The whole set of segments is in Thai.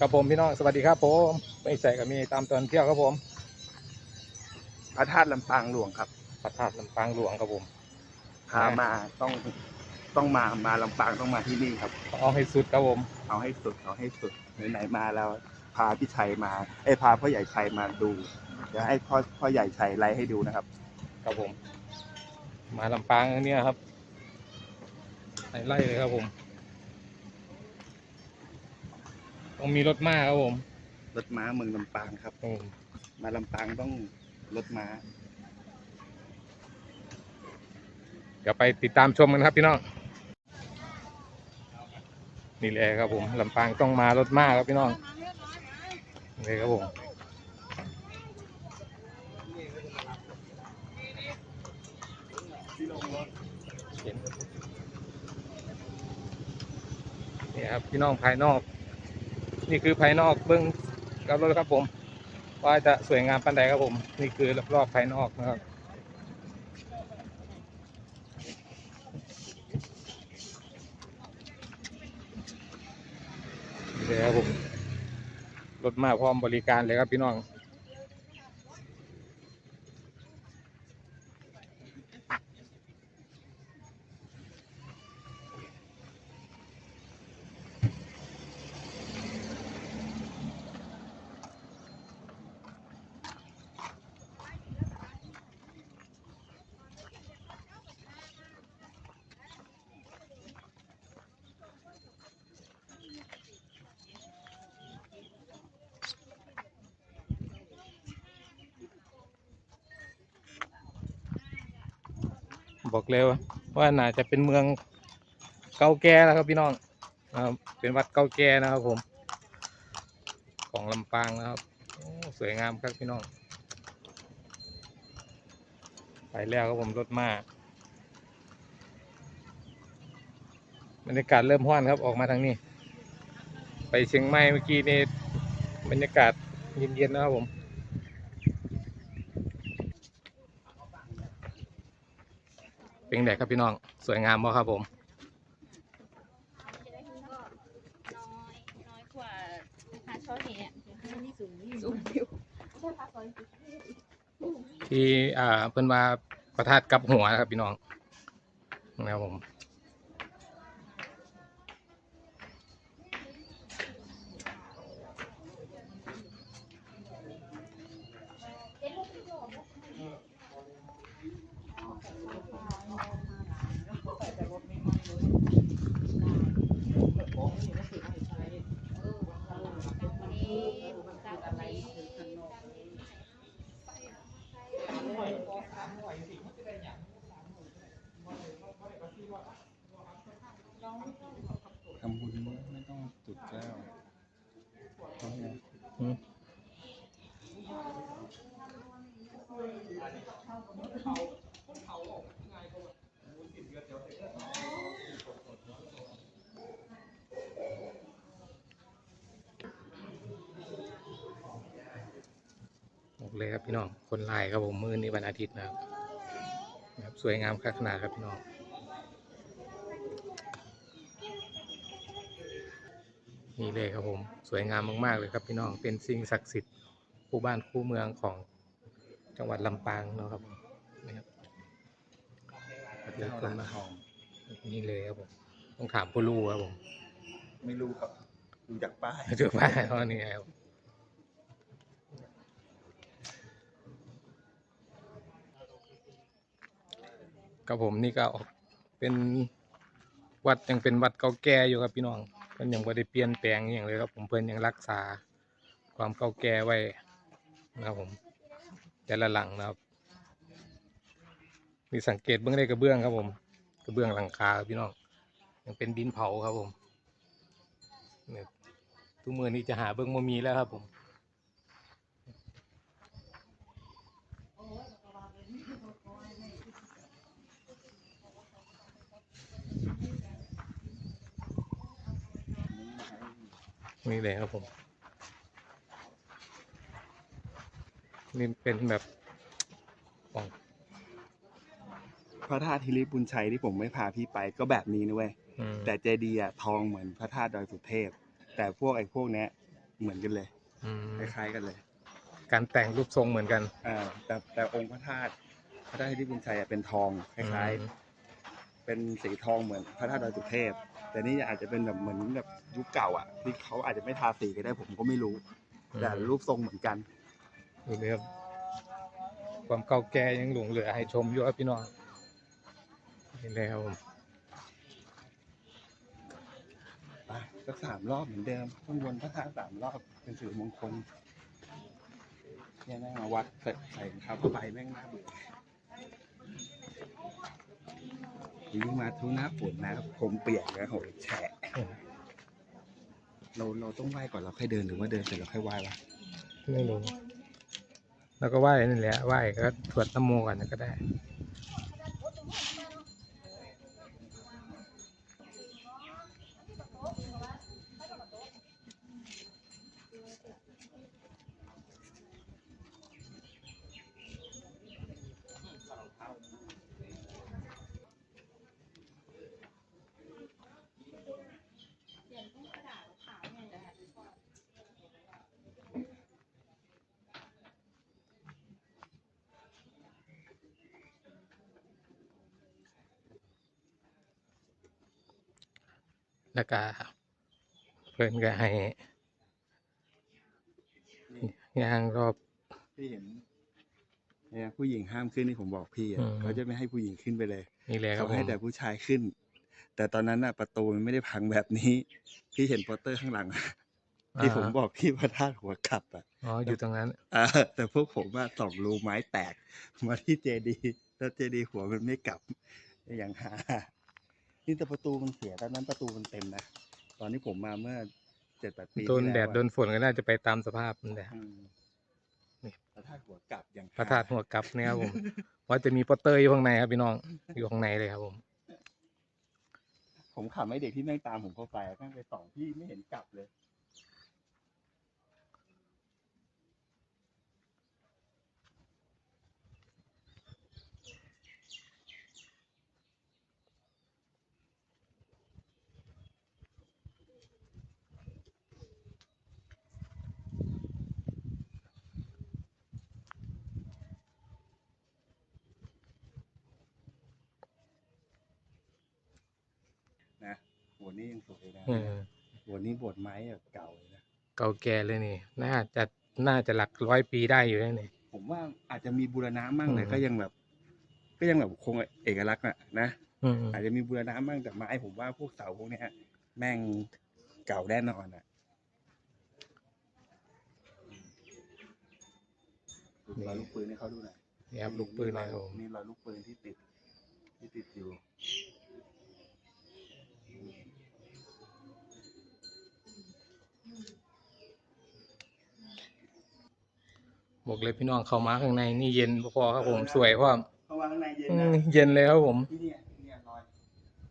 ครับผมพี่น้องสวัสดีครับผมไม่ใส่กับมีตามตอนเที่ยวครับผมพระธาตุลำปางหลวงครับพระธาตุลำปางหลวงครับผมพามาต้องต้องมามาลำปางต้องมาที่นี่ครับ เอาให้สุดครับผมเอาให้สุดเอาให้สุดไหนๆมาแล้วพาพี่ชัยมาเอ้ยพาพ่อใหญ่ชัยมาดูเดี๋ยวให้พ่อพ่อใหญ่ชัยไล่ให้ดูนะครับครับผม มาลำปางอันเนี้ยครับไล่ไล่เลยครับผม ต้องมีรถม้าครับผมรถม้าเมืองลำปางครับอืมมาลำปางต้องรถม้า เดี๋ยวไปติดตามชมกันครับพี่น้องนี่แหละครับผมลำปางต้องมารถม้าครับพี่น้องนี่ครับผมเห็นนี่ครับพี่น้องภายนอก นี่คือภายนอกเบื้องกับรถครับผม ว่าจะสวยงามปันใดครับผม นี่คือรอบๆภายนอกนะครับเลยครับผม รถมาพร้อมบริการเลยครับพี่น้อง บอกเลยว่าว่าน่าจะเป็นเมืองเก่าแก่แล้วครับพี่น้องนะครับเป็นวัดเก่าแก่นะครับผม ของลำปางนะครับสวยงามครับพี่น้อง ไปแล้วครับผมรถมาบรรยากาศเริ่มห้อนครับออกมาทางนี้ ไปเชียงใหม่เมื่อกี้นี่บรรยากาศเย็นๆนะครับผม เป็นไงครับพี่น้อง สวยงามบ่ครับผมจะได้ก็น้อยน้อยกว่าพาช่อเอ่อยที่อ่าเพิ่นมาประทัดกับหัวนะครับพี่น้องนะครับผม ทำบุญไม่ต้องจุดแก้ว อืม เลยครับพี่น้อง คนไลายครับผมมือนี้วันอาทิตย์นะครับนะครับ สวยงามขนาดครับพี่น้องนี่เลยครับผมสวยงามมากๆเลยครับพี่น้องเป็นสิ่งศักดิ์สิทธิ์คู่บ้านคู่เมืองของจังหวัดลำปางเนาะครับผมนะครับเดี๋ยวคนมาทองนี่เลยครับผมต้องถามผู้รู้ครับผม ไม่รู้ครับดูจากป้ายถูกไหมเพราะนี่ครับ กับผมนี่ก็ออกเป็นวัดยังเป็นวัดเก่าแก่อยู่ครับพี่น้องเพิ่นยังไม่ได้เปลี่ยนแปลงอย่างเลยครับผมเพิ่อนยังรักษาความเก่าแก่ไว้นะครับผมแต่ละหลังนะครับมีสังเกตเบื้องได้กระเบื้องครับผมกระเบื้องหลังคาครับพี่น้องยังเป็นดินเผาครับผมเนี่ยทุกมือนี้จะหาเบื้องมมีแล้วครับผม นี่เลยครับผม นี่เป็นแบบของพระธาตุฮิริบุญชัยที่ผมไม่พาพี่ไปก็แบบนี้นะเว้ยอืมแต่เจดีย์อะทองเหมือนพระธาตุดอยสุเทพ แต่พวกไอ้พวกเนี้ยเหมือนกันเลยอืมคล้ายๆกันเลยการแต่งรูปทรงเหมือนกัน อ่าแต่แต่องค์พระธาตุพระธาตุที่บุญชัยอะเป็นทองคล้ายอืมๆ เป็นสีทองเหมือนพระธาตุดอยสุเทพ แต่นี่อาจจะเป็นแบบเหมือนแบบยุคเก่าอะที่เขาอาจจะไม่ทาสีก็ได้ผมก็ไม่รู้ แต่รูปทรงเหมือนกันดูเลยครับความเก่าแก่ยังหลงเหลือให้ชมอยู่ครับพี่น้องนี่เลยครับผมไปสักสามรอบเหมือนเดิมข้างบนพระธาตุสามรอบเป็นสิริมงคลเนี่ยแม่งมาวัดใส่ใส่รองเท้าผ้าใบแม่งน่าเบื่อ ยิ่งมาทุกหน้าฝนนะผมเปียกนะโหยแฉะเราเราต้องไหว้ก่อนเราค่อยเดินหรือว่าเดินเสร็จเราค่อยไหว้วะไม่รู้แล้วก็ไหว้นั่นแหละไหว้ก็ถวดน้ำโมกันก็ได้ เดี๋ยวต้องกระดาษขาวเนี่ยจะ แล้วก็เพื่อนก็ให้ย่างรอบ พี่เห็นเนี่ยผู้หญิงห้ามขึ้นที่ผมบอกพี่อะอืม เขาจะไม่ให้ผู้หญิงขึ้นไปเลยนี่เลยครัเขาบผให้มแต่ผู้ชายขึ้น แต่ตอนนั้นน่ะประตูมันไม่ได้พังแบบนี้ พี่เห็นโปสเตอร์ข้างหลังที่ผมบอกที่พระธาตุหัวกลับอะอ๋ออยู่ตรงนั้นอ่าแต่พวกผมว่าสองรูไม้แตก มาที่เจดีย์แล้วเจดีย์หัวมันไม่กลับอย่างหา นี่แต่ประตูมันเสียตอนนั้นประตูมันเต็มนะ ตอนนี้ผมมาเมื่อเจ็ดแปดปีโดนที่แดล้วดอะโดนฝนก็น่าจะไปตามสภาพนั่นแหละอืมนี่พระธาตุหัวกลับอย่างพระธาตุหัวกลับเนี่ยครับผม ว่าจะมีโปสเตอร์อยู่ข้างในครับพี่น้อง อยู่ข้างในเลยครับผม ผมขับไม่เด็กที่แม่งตามผมเข้าไปแม่งไปส่องพี่ไม่เห็นกลับเลย นะหัว นี้ยังสวยนะเออหัวนี้บทไม้แบบเก่าเลยนะ เก่าแก่เลยนี่ น่าจะน่าจะหลักร้อยปีได้อยู่นะนี่ ผมว่าอาจจะมีบูรณะมั่งแต่อืม ก็ยังแบบ ก็ยังแบบคงเอกลักษณ์อะนะ อืมอาจจะมีบูรณะมั่งแต่ไม้ผมว่าพวกเสาพวกเนี้ยแม่งเก่าแน่นอนอะรอยลูกปืนให้เขาดูหน่อยนี่ครับลูกปืนนะครับผม นี่รอยลูกปืนที่ติด ที่ติดอยู่ บอกเลยพี่น้องเข้ามาข้างในนี่เย็นพอครับผมสวยเพราะเข้ามาข้างในเย็นอืนะมเย็นเลยครับผมที่เนี่ยที่เนี่ยรอย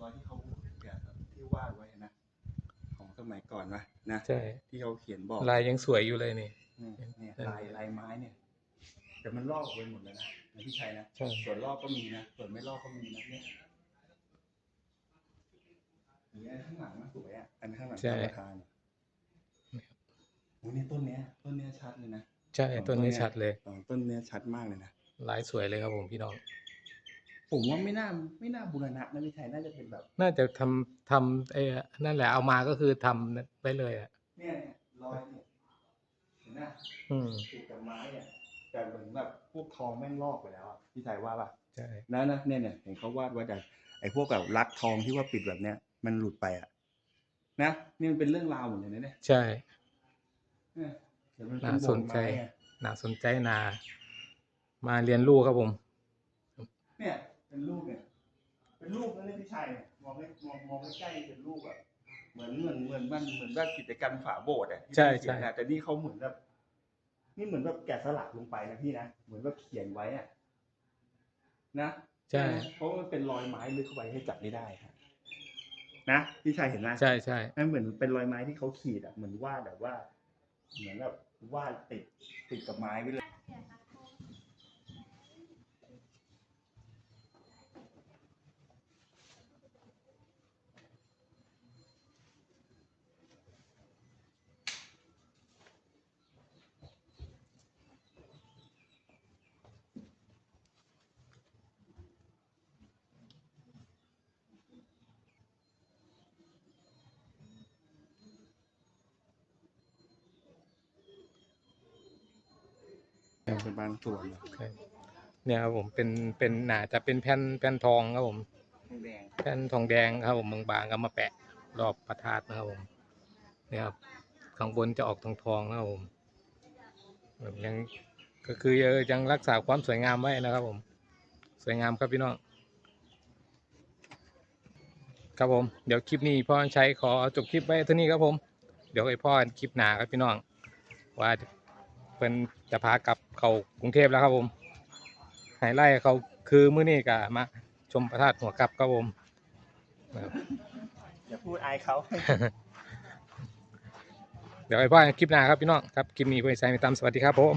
รอยที่เขาแบบที่วาดไว้นะของสมัยก่อนนะนะใช่ที่เขาเขียนบอกลายยังสวยอยู่เลยนี่เนี่ยเนี่ยลายลายไม้เนี่ยแต่มันลอกไปหมดแล้วนะนะพี่ชัยนะใช่ส่วนลอกก็มีนะส่วนไม่ลอกก็มีนะเนี่ยอย่างเงี้ยข้างหลังมันสวยอะอันข้างหลังใช่ธรรมทานโอ้นี่ต้นเนี้ยต้นเนี้ยชัดเลยนะ ใช่ต้นนี้ชัดเลยสองต้นเนี้ยชัดมากเลยนะลายสวยเลยครับผมพี่น้อง ผมว่าไม่น่าไม่น่าบูรณะนะพี่ชัยน่าจะเป็นแบบ น่าจะทำทำไอ้นั่นแหละเอามาก็คือทำไปเลยอะ เนี่ยเนี่ยรอยเนี่ยเห็นไหมอืมติดกับไม้อะแต่เหมือนแบบพวกทองแม่งลอกไปแล้วอะพี่ชัยว่าป่ะใช่นะนะเนี่ยเนี่ยเห็นเขาวาดไว้แต่ไอ้พวกแบบลักทองที่ว่าปิดแบบเนี้ยมันหลุดไปอะนะนี่มันเป็นเรื่องราวหมดเลยนะเนี่ยใช่ เนี่ยเดี๋ยวมันเป็น่าสนใจโบสถ์ไม้อะน่าสนใจนา มาเรียนรู้ครับผม เนี่ย เป็นรูปเนี่ย เป็นรูปนั่นเลยพี่ชัยเนี่ยมองให้มองมองใกล้ๆเป็นรูปแบบเหมือนเหมือนเหมือนมันเหมือนว่ากิจกรรมฝาโบสถ์อะที่ใช่พี่เขียนใช่อะแต่นี่เขาเหมือนแบบนี่เหมือนแบบแกะสลักลงไปนะพี่นะเหมือนแบบเขียนไว้อะนะ ใช่ เพราะว่ามันเป็นรอยไม้ลึกเข้าไปให้จับไม่ได้ครับนะพี่ชายเห็นไหมใช่ใช่ มันเหมือนเป็นรอยไม้ที่เขาขีดอะเหมือนวาดแบบว่า เหมือนแบบวาดติดติดกับไม้ไว้เลย เป็นบางส่วนเนี่ยครับผมเป็นเป็นหนาจะเป็นแผ่นแผ่นทองครับผมแดงแผ่นทองแดงครับผมบางๆก็มาแปะรอบพระธาตุนะครับผมเนี่ยครับข้างบนจะออกทองทองนะครับผมแบบยังก็คือยังรักษาความสวยงามไว้นะครับผม สวยงามครับพี่น้องครับผมเดี๋ยวคลิปนี้พ่อใช้ขอจบคลิปไว้เท่านี้ครับผม เดี๋ยวไอพ่อคลิปหนาครับพี่น้องว่าเพิ่นจะพากลับ เข้ากรุงเทพแล้วครับผมไฮไลท์เขาคือมื้อนี้ก็มาชมพระธาตุหัวกลับครับผมนะครับอย่าพูดอายเขา เดี๋ยวไอ้พ่อกันคลิปหนาครับพี่น้องครับคลิปนี้เพื่อนใช้มีตามสวัสดีครับผม